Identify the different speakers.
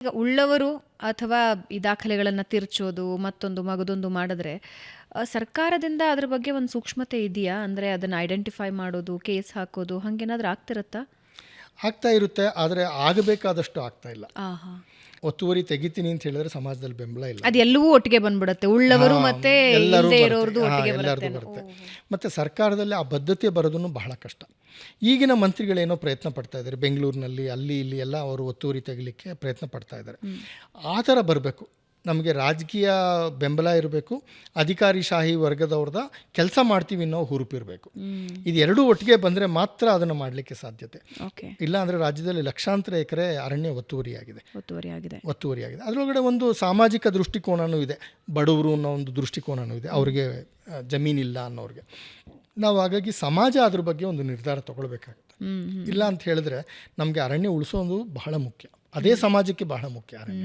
Speaker 1: ಈಗ ಉಳ್ಳವರು ಅಥವಾ ಈ ದಾಖಲೆಗಳನ್ನು ತಿರ್ಚೋದು ಮತ್ತೊಂದು ಮಗದೊಂದು ಮಾಡಿದ್ರೆ ಸರ್ಕಾರದಿಂದ ಅದ್ರ ಬಗ್ಗೆ ಒಂದು ಸೂಕ್ಷ್ಮತೆ ಇದೆಯಾ? ಅಂದರೆ ಅದನ್ನು ಐಡೆಂಟಿಫೈ ಮಾಡೋದು ಕೇಸ್ ಹಾಕೋದು ಹಾಗೇನಾದ್ರೂ ಆಗ್ತಿರತ್ತಾ?
Speaker 2: ಆಗ್ತಾ ಇರುತ್ತೆ ಆದರೆ ಆಗಬೇಕಾದಷ್ಟು ಆಗ್ತಾ ಇಲ್ಲ.
Speaker 1: ಆಹಾ.
Speaker 2: ಒತ್ತುವರಿ ತೆಗಿತೀನಿ ಅಂತ ಹೇಳಿದ್ರೆ ಸಮಾಜದಲ್ಲಿ ಬೆಂಬಲ ಇಲ್ಲ.
Speaker 1: ಅದು ಎಲ್ಲವೂ ಒಟ್ಟಿಗೆ ಬಂದ್ಬಿಡುತ್ತೆ. ಉಳ್ಳವರು ಮತ್ತೆ
Speaker 2: ಎಲ್ಲರೂ ಬರುತ್ತೆ.
Speaker 1: ಬರುತ್ತೆ.
Speaker 2: ಸರ್ಕಾರದಲ್ಲಿ ಆ ಬದ್ಧತೆ ಬರೋದನ್ನು ಬಹಳ ಕಷ್ಟ. ಈಗಿನ ಮಂತ್ರಿಗಳೇನೋ ಪ್ರಯತ್ನ ಪಡ್ತಾ ಇದ್ದಾರೆ. ಬೆಂಗಳೂರಿನಲ್ಲಿ ಅಲ್ಲಿ ಇಲ್ಲಿ ಎಲ್ಲ ಅವರು ಒತ್ತುವರಿ ತೆಗಿಲಿಕ್ಕೆ ಪ್ರಯತ್ನ ಪಡ್ತಾ ಇದ್ದಾರೆ. ಆ ಥರ ಬರಬೇಕು. ನಮಗೆ ರಾಜಕೀಯ ಬೆಂಬಲ ಇರಬೇಕು. ಅಧಿಕಾರಿ ಶಾಹಿ ವರ್ಗದವ್ರದ ಕೆಲಸ ಮಾಡ್ತೀವಿ ಅನ್ನೋ ಹುರುಪಿರಬೇಕು ಇದು ಎರಡೂ ಒಟ್ಟಿಗೆ ಬಂದರೆ ಮಾತ್ರ ಅದನ್ನು ಮಾಡಲಿಕ್ಕೆ ಸಾಧ್ಯತೆ. ಇಲ್ಲ ಅಂದರೆ ರಾಜ್ಯದಲ್ಲಿ ಲಕ್ಷಾಂತರ ಎಕರೆ ಅರಣ್ಯ ಒತ್ತುವರಿಯಾಗಿದೆ.
Speaker 1: ಒತ್ತುವರಿಯಾಗಿದೆ
Speaker 2: ಒತ್ತುವರಿಯಾಗಿದೆ. ಅದರೊಳಗಡೆ ಒಂದು ಸಾಮಾಜಿಕ ದೃಷ್ಟಿಕೋನವೂ ಇದೆ. ಬಡವರು ಅನ್ನೋ ಒಂದು ದೃಷ್ಟಿಕೋನವೂ ಇದೆ. ಅವರಿಗೆ ಜಮೀನಿಲ್ಲ ಅನ್ನೋರಿಗೆ. ನಾವು ಹಾಗಾಗಿ ಸಮಾಜ ಅದ್ರ ಬಗ್ಗೆ ಒಂದು ನಿರ್ಧಾರ ತಗೊಳ್ಬೇಕಾಗುತ್ತೆ. ಇಲ್ಲ ಅಂತ ಹೇಳಿದ್ರೆ ನಮಗೆ ಅರಣ್ಯ ಉಳಿಸೋದು ಬಹಳ ಮುಖ್ಯ ಅದೇ ಸಮಾಜಕ್ಕೆ ಬಹಳ ಮುಖ್ಯ ಅರಣ್ಯ.